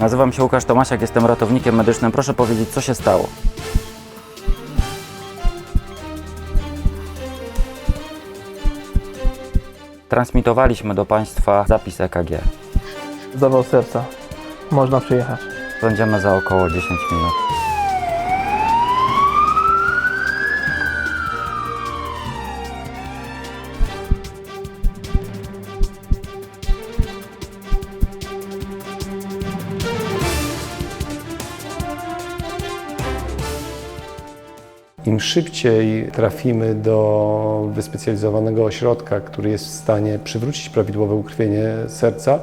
Nazywam się Łukasz Tomasiak, jestem ratownikiem medycznym. Proszę powiedzieć, co się stało? Transmitowaliśmy do Państwa zapis EKG. Zawał serca. Można przyjechać. Będziemy za około 10 minut. Im szybciej trafimy do wyspecjalizowanego ośrodka, który jest w stanie przywrócić prawidłowe ukrwienie serca,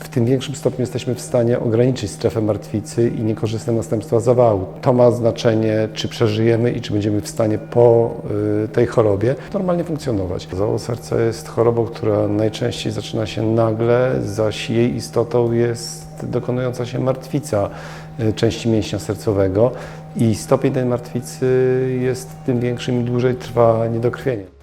w tym większym stopniu jesteśmy w stanie ograniczyć strefę martwicy i niekorzystne następstwa zawału. To ma znaczenie, czy przeżyjemy i czy będziemy w stanie po y, tej chorobie normalnie funkcjonować. Zawał serca jest chorobą, która najczęściej zaczyna się nagle, zaś jej istotą jest dokonująca się martwica y, części mięśnia sercowego i stopień tej martwicy jest tym większy, im dłużej trwa niedokrwienie.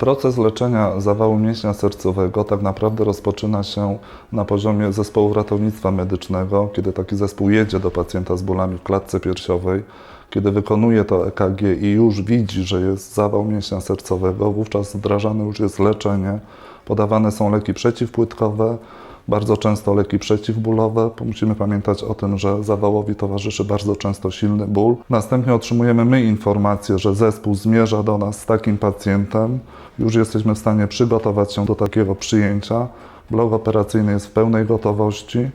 Proces leczenia zawału mięśnia sercowego tak naprawdę rozpoczyna się na poziomie zespołu ratownictwa medycznego, kiedy taki zespół jedzie do pacjenta z bólami w klatce piersiowej, kiedy wykonuje to EKG i już widzi, że jest zawał mięśnia sercowego, wówczas wdrażane już jest leczenie. Podawane są leki przeciwpłytkowe, bardzo często leki przeciwbólowe. Musimy pamiętać o tym, że zawałowi towarzyszy bardzo często silny ból. Następnie otrzymujemy my informację, że zespół zmierza do nas z takim pacjentem. Już jesteśmy w stanie przygotować się do takiego przyjęcia. Blok operacyjny jest w pełnej gotowości.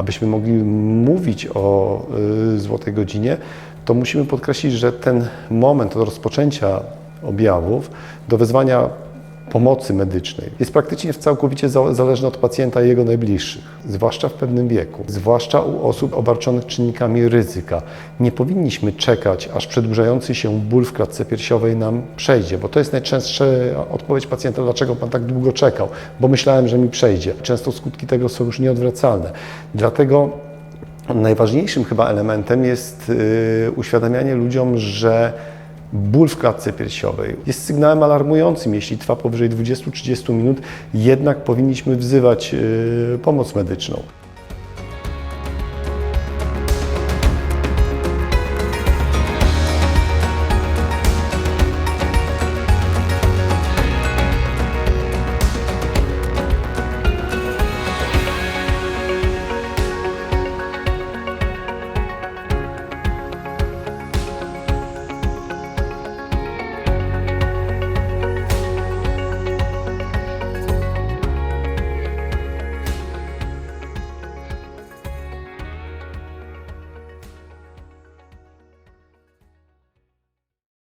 Abyśmy mogli mówić o y, złotej godzinie, to musimy podkreślić, że ten moment od rozpoczęcia objawów do wezwania pomocy medycznej jest praktycznie całkowicie za- zależny od pacjenta i jego najbliższych, zwłaszcza w pewnym wieku, zwłaszcza u osób obarczonych czynnikami ryzyka. Nie powinniśmy czekać, aż przedłużający się ból w klatce piersiowej nam przejdzie, bo to jest najczęstsza odpowiedź pacjenta, dlaczego pan tak długo czekał, bo myślałem, że mi przejdzie. Często skutki tego są już nieodwracalne. Dlatego Najważniejszym chyba elementem jest y, uświadamianie ludziom, że ból w klatce piersiowej jest sygnałem alarmującym. Jeśli trwa powyżej 20-30 minut, jednak powinniśmy wzywać y, pomoc medyczną.